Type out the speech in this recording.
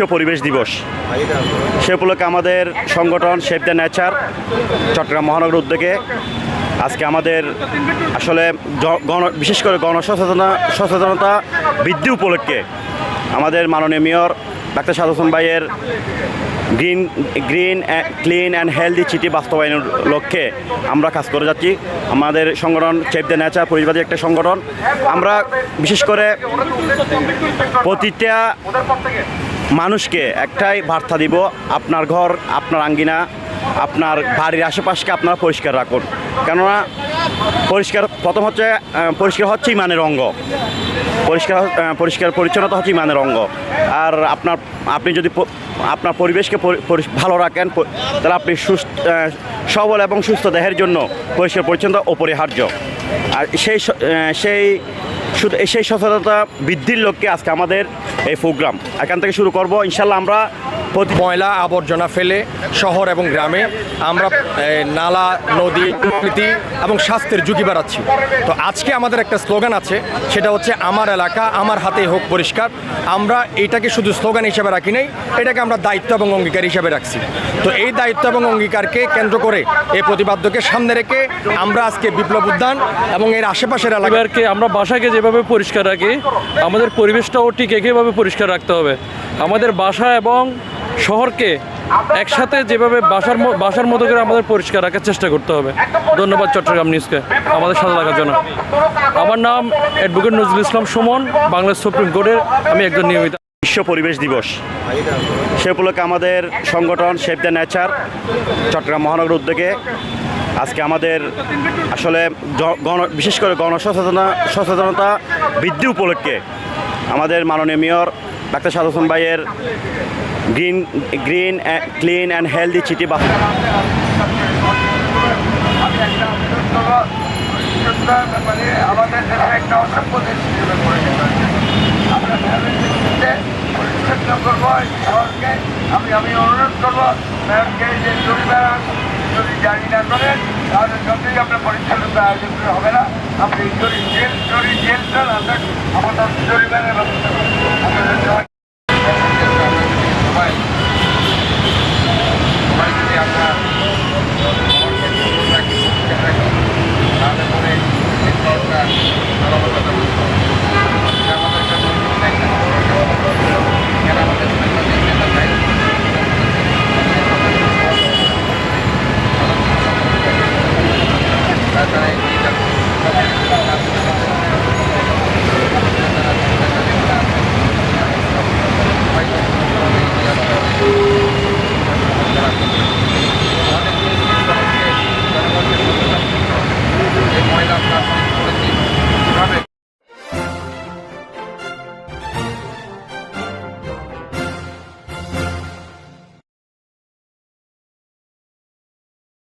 বিশ্ব পরিবেশ দিবস। সে উপলক্ষে আমাদের সংগঠন সেভ দ্য নেচার চট্টগ্রাম মহানগর উদ্যোগে আজকে আমাদের আসলে গণ বিশেষ করে গণসচেতনা সচেতনতা বৃদ্ধি উপলক্ষে আমাদের মাননীয় মেয়র ডাক্তার সাদ হোসেন ভাইয়ের green green clean and healthy চিঠি বাস্তবায়নের লক্ষ্যে আমরা কাজ করে যাচ্ছি। আমাদের সংগঠন সেভ দ্য নেচার পরিবাদী একটা সংগঠন। আমরা বিশেষ করে প্রতিটা মানুষকে একটাই বার্তা দিব, আপনার ঘর, আপনার আঙ্গিনা, আপনার বাড়ির আশেপাশকে আপনারা পরিষ্কার রাখুন। কেননা পরিষ্কার প্রথম হচ্ছে পরিষ্কার হচ্ছে ইমানের অঙ্গ। পরিষ্কার পরিষ্কার পরিচ্ছন্নতা হচ্ছে ইমানের অঙ্গ। আর আপনার, আপনি যদি আপনার পরিবেশকে পরি- পরি- ভালো রাখেন তাহলে আপনি সুস্থ সবল এবং সুস্থ দেহের জন্য পরিষ্কার পরিচ্ছন্নতা অপরিহার্য আর সেই সেই শুধু সেই সচেতনতা বৃদ্ধির লক্ষ্যে আজকে আমাদের এই প্রোগ্রাম। এখান থেকে শুরু করব। ইনশাল্লাহ আমরা প্রতি ময়লা আবর্জনা ফেলে শহর এবং গ্রামে আমরা নালা নদী প্রকৃতি এবং স্বাস্থ্যের ঝুঁকি বাড়াচ্ছি। তো আজকে আমাদের একটা স্লোগান আছে সেটা হচ্ছে আমার এলাকা আমার হাতে হোক পরিষ্কার। আমরা এটাকে শুধু স্লোগান হিসেবে রাখি নাই এটাকে আমরা দায়িত্ব এবং অঙ্গীকার হিসেবে রাখছি। তো এই দায়িত্ব এবং অঙ্গীকারকে কেন্দ্র করে এই প্রতিবাদ্যকে সামনে রেখে আমরা আজকে বিপ্লব উদ্যান এবং এর আশেপাশের এলাকা পরিবারকে আমরা বাসাকে যেভাবে পরিষ্কার রাখি। আমাদের পরিবেশটাও ঠিক একইভাবে পরিষ্কার রাখতে হবে। আমাদের বাসা এবং শহরকে একসাথে যেভাবে বাসার বাসার মতো করে আমাদের পরিষ্কার রাখার চেষ্টা করতে হবে। ধন্যবাদ চট্টগ্রাম নিউজকে। আমাদের সাথে রাখার জন্য। আমার নাম অ্যাডভোকেট নজরুল ইসলাম সুমন, বাংলাদেশ সুপ্রিম কোর্টের আমি একজন নিয়মিত বিশ্ব পরিবেশ দিবস। সে উপলক্ষে আমাদের সংগঠন সেভ দ্য নেচার চট্টগ্রাম মহানগর উদ্যোগে আজকে আমাদের আসলে গণ বিশেষ করে গণসচেতনতা সচেতনতা বৃদ্ধি উপলক্ষে আমাদের মাননীয় মেয়র ডাক্তার সাদ হোসেন ভাইয়ের green green clean and healthy চিঠি বা করব আমি অনুরোধ করব যে যদি জারি না করেন, তাহলে যতই আপনার পরিচ্ছন্নতা আয়োজন করে হবে না। আপনি জেল জরি জেলটা না আমাদের জরিমানের ব্যবস্থা